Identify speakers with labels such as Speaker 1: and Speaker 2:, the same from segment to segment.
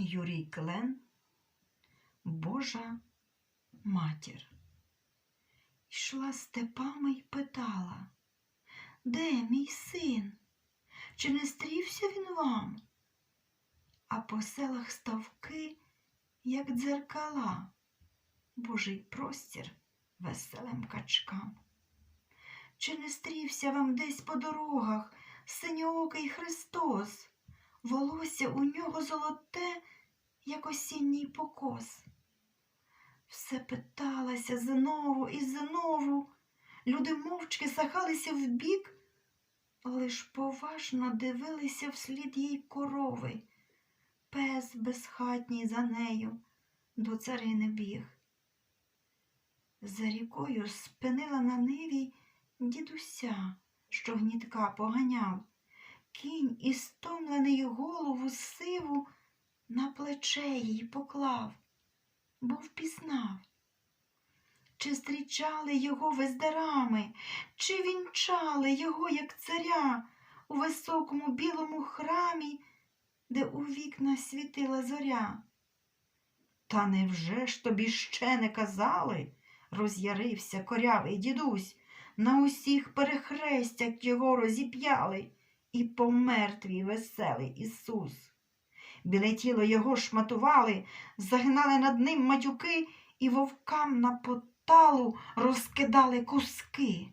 Speaker 1: Юрій Клен, Божа матір. Йшла степами й питала, де мій син? Чи не стрівся він вам? А по селах ставки, як дзеркала, Божий простір веселим качкам. Чи не стрівся вам десь по дорогах синьоокий Христос, волосся у нього золоте, як осінній покос? Все питалася знову і знову. Люди мовчки сахалися вбік, лиш поважно дивилися вслід їй корови. Пес безхатній за нею до царини біг. За рікою спинила на ниві дідуся, що гнітка поганяв. Кінь і стомлений голову сиву на плече їй поклав, бо впізнав. Чи зустрічали його вездарами, чи вінчали його, як царя, у високому білому храмі, де у вікна світила зоря? Та невже ж тобі ще не казали? роз'ярився корявий дідусь. На усіх перехрестях його розіп'яли, і помер твій веселий Ісус. Біле тіло його шматували, загинали над ним матюки і вовкам на поталу розкидали куски.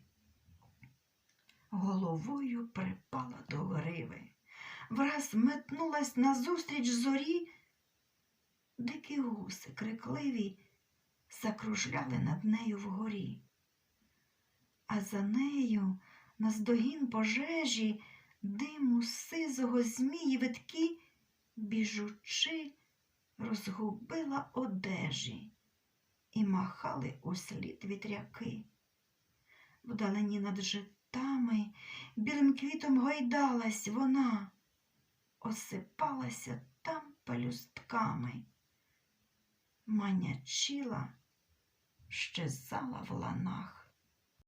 Speaker 1: Головою припала до гриви, враз метнулась назустріч зорі, дикі гуси крикливі закружляли над нею вгорі. А за нею наздогін пожежі диму сизого змії виткі, біжучи, розгубила одежі і махали услід вітряки. Вдалині над житами білим квітом гойдалась вона, осипалася там пелюстками, манячила, щезала в ланах.